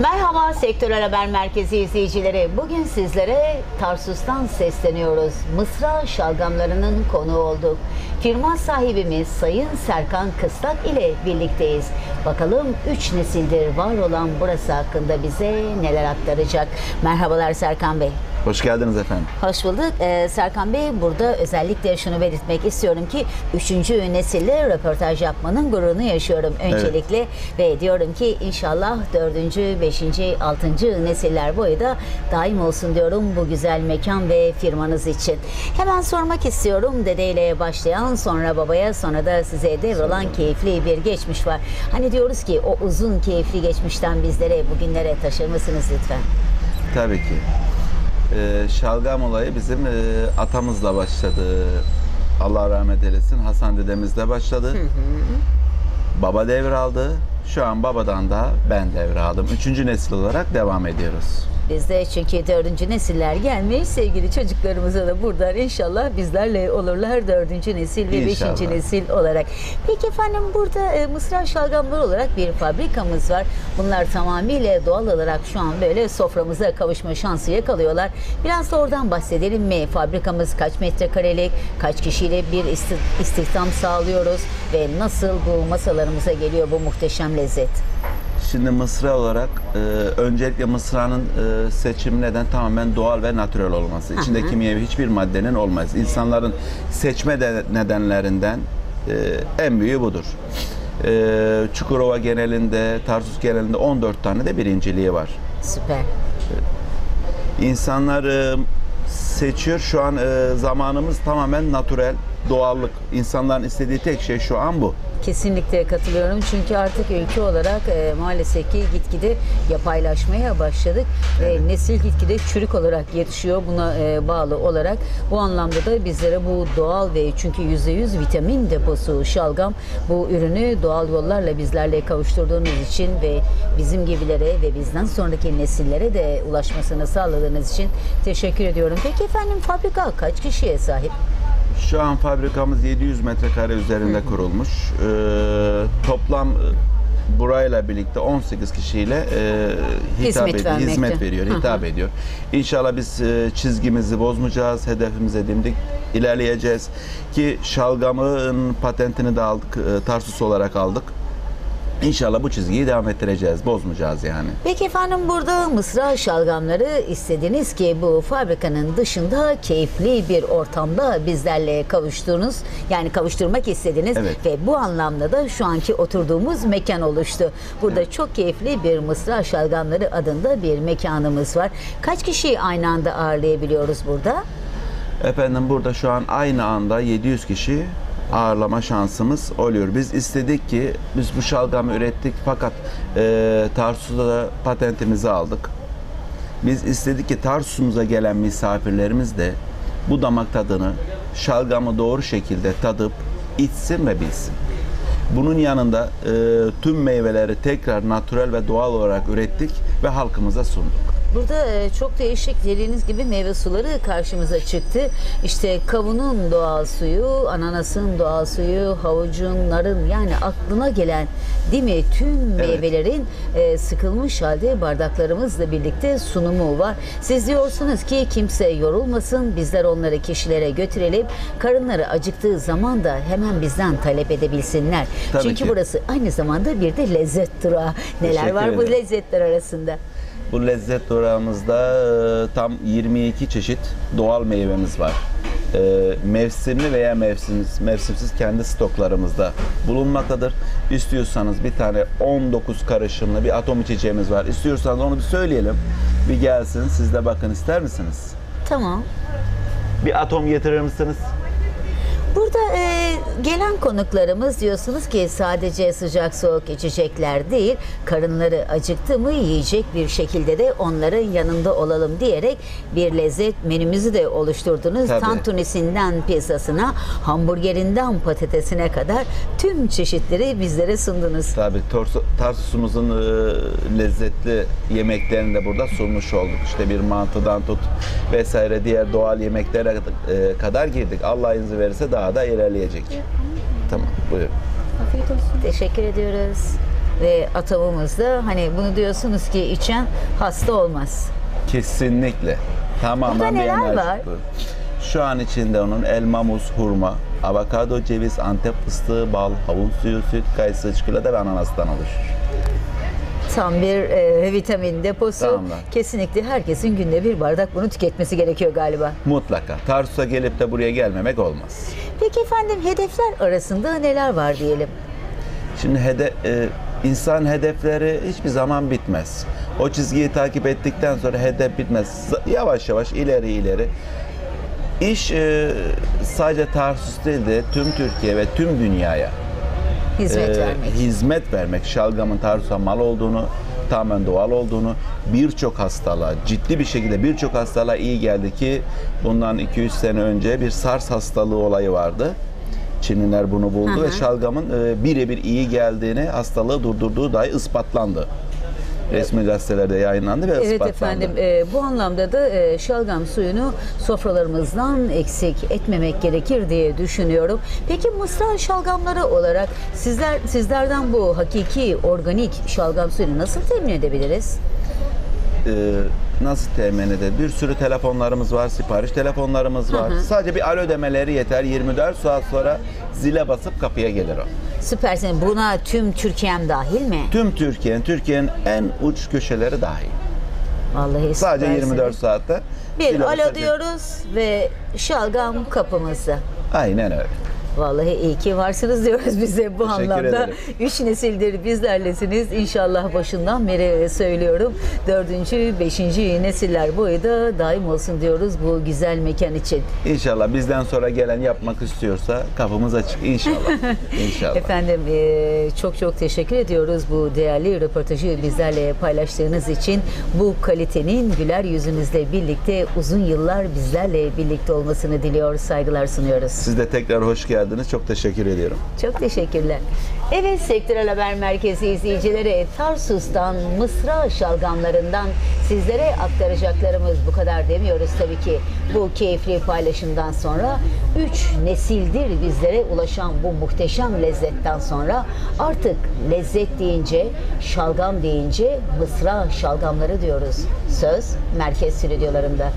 Merhaba Sektörel Haber Merkezi izleyicileri. Bugün sizlere Tarsus'tan sesleniyoruz. Mısra şalgamlarının konu olduk. Firma sahibimiz Sayın Serkan Kıstak ile birlikteyiz. Bakalım 3 nesildir var olan burası hakkında bize neler aktaracak. Merhabalar Serkan Bey. Hoş geldiniz efendim. Hoş bulduk. Ee, Serkan Bey burada özellikle şunu belirtmek istiyorum ki 3. nesille röportaj yapmanın gururunu yaşıyorum öncelikle. Ve diyorum ki inşallah 4. 5. 6. nesiller boyu da daim olsun diyorum bu güzel mekan ve firmanız için. Hemen sormak istiyorum dedeyle başlayan sonra babaya sonra da size devrolan keyifli bir geçmiş var. Hani diyoruz ki o uzun keyifli geçmişten bizlere bugünlere taşır mısınız lütfen? Tabii ki. Ee, şalgam olayı bizim e, atamızla başladı. Allah rahmet eylesin. Hasan dedemizle başladı. Baba devraldı. Şu an babadan da ben devraldım. Üçüncü nesil olarak devam ediyoruz. Biz de çünkü dördüncü nesiller gelmiş. Sevgili çocuklarımıza da buradan inşallah bizlerle olurlar dördüncü nesil ve İnşallah. beşinci nesil olarak. Peki efendim burada e, Mısra Şalgamlar olarak bir fabrikamız var. Bunlar tamamıyla doğal olarak şu an böyle soframıza kavuşma şansı yakalıyorlar. Biraz da oradan bahsedelim mi? Fabrikamız kaç metrekarelik, kaç kişiyle bir isti- istihdam sağlıyoruz ve nasıl bu masalarımıza geliyor bu muhteşem lezzet? Şimdi mısra olarak e, öncelikle mısranın e, seçimi neden tamamen doğal ve natürel olması. İçinde kimyevi hiçbir maddenin olmaz. İnsanların seçme de nedenlerinden e, en büyüğü budur. E, Çukurova genelinde, Tarsus genelinde 14 tane de birinciliği var. Süper. İnsanlar e, seçiyor. Şu an e, zamanımız tamamen natürel, doğallık. İnsanların istediği tek şey şu an bu. Kesinlikle katılıyorum çünkü artık ülke olarak e, maalesef ki gitgide yapaylaşmaya başladık. Evet. E, nesil gitgide çürük olarak yetişiyor buna e, bağlı olarak. Bu anlamda da bizlere bu doğal ve çünkü %100 vitamin deposu şalgam bu ürünü doğal yollarla bizlerle kavuşturduğunuz için ve bizim gibilere ve bizden sonraki nesillere de ulaşmasını sağladığınız için teşekkür ediyorum. Peki efendim fabrika kaç kişiye sahip? Şu an fabrikamız 700 metrekare üzerinde kurulmuş. Ee, toplam e, burayla birlikte 18 kişiyle e, hitap Hizmet ediyor, hizmet veriyor, hitap ediyor. İnşallah biz e, çizgimizi bozmayacağız, hedefimize dimdik ilerleyeceğiz ki şalgamın patentini de aldık, e, Tarsus olarak aldık. İnşallah bu çizgiyi devam ettireceğiz, bozmayacağız yani. Peki efendim burada Mısra şalgamları istediniz ki bu fabrikanın dışında keyifli bir ortamda bizlerle kavuştunuz. Yani kavuşturmak istediniz Evet. ve bu anlamda da şu anki oturduğumuz mekan oluştu. Burada çok keyifli bir Mısra şalgamları adında bir mekanımız var. Kaç kişiyi aynı anda ağırlayabiliyoruz burada? Efendim burada şu an aynı anda 700 kişi ağırlama şansımız oluyor. Biz istedik ki biz bu şalgamı ürettik fakat e, Tarsus'ta da patentimizi aldık. Biz istedik ki Tarsus'umuza gelen misafirlerimiz de bu damak tadını şalgamı doğru şekilde tadıp içsin ve bilsin. Bunun yanında e, tüm meyveleri tekrar natürel ve doğal olarak ürettik ve halkımıza sunduk. Burada e, çok değişik dediğiniz gibi meyve suları karşımıza çıktı. İşte kavunun doğal suyu, ananasın doğal suyu, havucun, narın yani aklına gelen değil mi tüm meyvelerin e, sıkılmış halde bardaklarımızla birlikte sunumu var. Siz diyorsunuz ki kimse yorulmasın bizler onları kişilere götürelim. Karınları acıktığı zaman da hemen bizden talep edebilsinler. Tabii Çünkü ki. burası aynı zamanda bir de lezzet durağı. Neler Teşekkür var bu ederim. lezzetler arasında? Bu lezzet durağımızda e, tam 22 çeşit doğal meyvemiz var. E, Mevsimli veya mevsimsiz, mevsimsiz kendi stoklarımızda bulunmaktadır. İstiyorsanız bir tane 19 karışımlı bir atom içeceğimiz var. İstiyorsanız onu bir söyleyelim. Bir gelsin siz de bakın ister misiniz? Tamam. Bir atom getirir misiniz? Burada e, gelen konuklarımız diyorsunuz ki sadece sıcak soğuk içecekler değil, karınları acıktı mı yiyecek bir şekilde de onların yanında olalım diyerek bir lezzet menümüzü de oluşturdunuz. Tabii. Tantunisinden pizzasına, hamburgerinden patatesine kadar tüm çeşitleri bizlere sundunuz. Tabii Tarsus'umuzun e, lezzetli yemeklerini de burada sunmuş olduk. İşte bir mantıdan tut vesaire diğer doğal yemeklere e, kadar girdik. Allah izin verirse daha da ilerleyecek. Tamam buyurun. Afiyet olsun. Teşekkür ediyoruz. ve atamımız da hani bunu diyorsunuz ki içen hasta olmaz. Kesinlikle. Tamamen Burada bir neler enerji var? Şu an içinde onun elma, muz, hurma, avokado, ceviz, antep fıstığı, bal, havun suyu, süt, kayısı, çikolata ve ananastan oluşur. Tam bir e, vitamin deposu. Tamamdır. Kesinlikle herkesin günde bir bardak bunu tüketmesi gerekiyor galiba. Mutlaka. Tarsus'a gelip de buraya gelmemek olmaz. Peki efendim hedefler arasında neler var diyelim? Şimdi hede, e, insan hedefleri hiçbir zaman bitmez. O çizgiyi takip ettikten sonra hedef bitmez. Yavaş yavaş ileri ileri. İş e, sadece Tarsus değil de tüm Türkiye ve tüm dünyaya Hizmet e, vermek. hizmet vermek. Şalgamın Tarsus'a mal olduğunu, tamamen doğal olduğunu, birçok hastalığa, ciddi bir şekilde birçok hastalığa iyi geldi ki bundan 200 sene önce bir SARS hastalığı olayı vardı. Çinliler bunu buldu ve şalgamın e, birebir iyi geldiğini, hastalığı durdurduğu dahi ispatlandı. Resmi gazetelerde yayınlandı ve Evet ispatlandı. efendim e, bu anlamda da e, şalgam suyunu sofralarımızdan eksik etmemek gerekir diye düşünüyorum. Peki mısra şalgamları olarak sizler sizlerden bu hakiki organik şalgam suyunu nasıl temin edebiliriz? e, nasıl temin eder? Bir sürü telefonlarımız var, sipariş telefonlarımız var. Sadece bir alo demeleri yeter. 24 saat sonra zile basıp kapıya gelir o. Süpersin. Buna tüm Türkiye'm dahil mi? Tüm Türkiye'nin, Türkiye'nin en uç köşeleri dahil. Vallahi Sadece süpersiniz. 24 saatte. Bir zile alo diyoruz ve şalgam kapımızda. Aynen öyle. Vallahi iyi ki varsınız diyoruz bize bu Teşekkür anlamda. ederim. Üç nesildir bizlerlesiniz. İnşallah başından beri söylüyorum. Dördüncü, beşinci nesiller boyu da daim olsun diyoruz bu güzel mekan için. İnşallah bizden sonra gelen yapmak istiyorsa kapımız açık. İnşallah. İnşallah. Efendim e, çok çok teşekkür ediyoruz bu değerli röportajı bizlerle paylaştığınız için. Bu kalitenin güler yüzünüzle birlikte uzun yıllar bizlerle birlikte olmasını diliyor, saygılar sunuyoruz. Siz de tekrar hoş geldiniz. Çok teşekkür ediyorum. Çok teşekkürler. Evet Sektörel Haber Merkezi izleyicileri Tarsus'tan Mısra şalgamlarından sizlere aktaracaklarımız bu kadar demiyoruz tabii ki. Bu keyifli paylaşımdan sonra 3 nesildir bizlere ulaşan bu muhteşem lezzetten sonra artık lezzet deyince, şalgam deyince Mısra şalgamları diyoruz. Söz Merkez Stüdyolarında.